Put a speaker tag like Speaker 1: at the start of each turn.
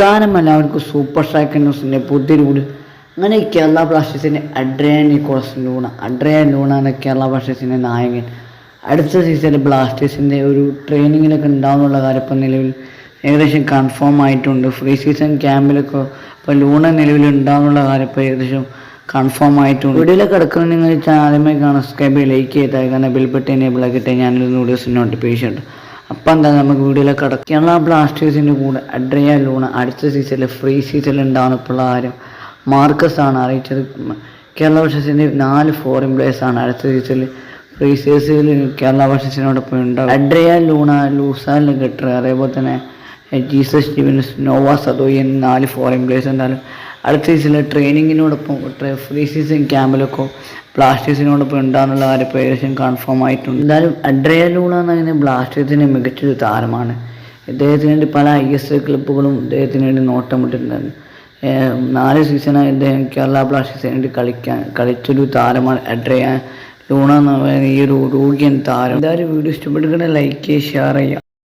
Speaker 1: നമസ്കാരം എല്ലാവർക്കും super strike ന്യൂസിന്റെ പുതിയൊരു റൂഡ് അങ്ങനെ കേരള ബ്ലാസ്റ്റേഴ്സിന്റെ അഡ്രയൻ നിക്കോളസ് ലൂണ അഡ്രയൻ ലൂണാണ് കേരള ബ്ലാസ്റ്റേഴ്സിന്റെ നായകൻ. അടുത്ത സീസണിൽ ബ്ലാസ്റ്റേഴ്സിന്റെ ഒരു ട്രെയിനിങ്ങിലൊക്കെ ഉണ്ടാവുന്നുള്ള കാര്യം ഇപ്പം നിലവിൽ ഏകദേശം കൺഫേം ആയിട്ടുണ്ട്. ഫ്രീ സീസൺ ക്യാമ്പിലൊക്കെ ഇപ്പോൾ ലൂണ നിലവിൽ ഉണ്ടാവുന്നുള്ള കാര്യം ഇപ്പോൾ ഏകദേശം കൺഫേം ആയിട്ടുണ്ട്. വീഡിയോയിലൊക്കെ കിടക്കുന്ന നിങ്ങൾ ആദ്യമായി കാണാൻ സബ്സ്ക്രൈബ് ലൈക്ക് ചെയ്താൽ കാരണം ബട്ടൺ എനേബിൾ ഞാനൊരു വീഡിയോസ് നോട്ടിഫിക്കേഷൻ ഉണ്ട് അപ്പം എന്താ നമുക്ക് വീഡിയോയിലേക്ക് കിടക്കാം. കേരള ബ്ലാസ്റ്റേഴ്സിന്റെ കൂടെ അഡ്രിയ ലൂണ അടുത്ത സീസണിൽ ഫ്രീ സീസണിൽ ഉണ്ടാവുന്ന ആരും. മാർക്കസ് ആണ് അറിയിച്ചത്. കേരള ബ്ലാസ്റ്റേഴ്സിന്റെ നാല് ഫോറിൻ ആണ് അടുത്ത സീസണിൽ ഫ്രീ സീസണിൽ കേരള ബ്ലാസ്റ്റേഴ്സിനോടൊപ്പം ഉണ്ടാവും അഡ്രിയ ലൂണ ലൂസാലിന് ഗട്ടർ അതേപോലെ തന്നെ ജീസസ് സ്റ്റീവൻസ് നോവ സദോയി എന്ന നാല് ഫോറിൻ പ്ലേസ് എന്തായാലും. അടുത്ത സീസണിൽ ട്രെയിനിങ്ങിനോടൊപ്പം ഫ്രീ സീസൺ ക്യാമ്പിലൊക്കെ ബ്ലാസ്റ്റേഴ്സിനോടൊപ്പം ഉണ്ടാകുന്നുള്ള കാര്യം ഏകദേശം കൺഫേം ആയിട്ടുണ്ട്. എന്തായാലും അഡ്രിയ ലൂണ പറയുന്നത് ബ്ലാസ്റ്റേഴ്സിന്റെ മികച്ചൊരു താരമാണ്. ഇദ്ദേഹത്തിന് വേണ്ടി പല ഐ എസ് എൽ ക്ലബ്ബുകളും ഇദ്ദേഹത്തിന് വേണ്ടി നോട്ടം വിട്ടിട്ടുണ്ടായിരുന്നു നാല് സീസണായി ഇദ്ദേഹം കേരള ബ്ലാസ്റ്റേഴ്സിന് വേണ്ടി കളിക്കാൻ കളിച്ചൊരു താരമാണ് അഡ്രയ ലൂണ എന്ന് എന്ന ഈ ഒരു രോഗിയൻ താരം. എന്തായാലും വീഡിയോ ഇഷ്ടപ്പെട്ടിട്ടുണ്ടെങ്കിൽ ലൈക്ക് ചെയ്യുക ഷെയർ ചെയ്യുക.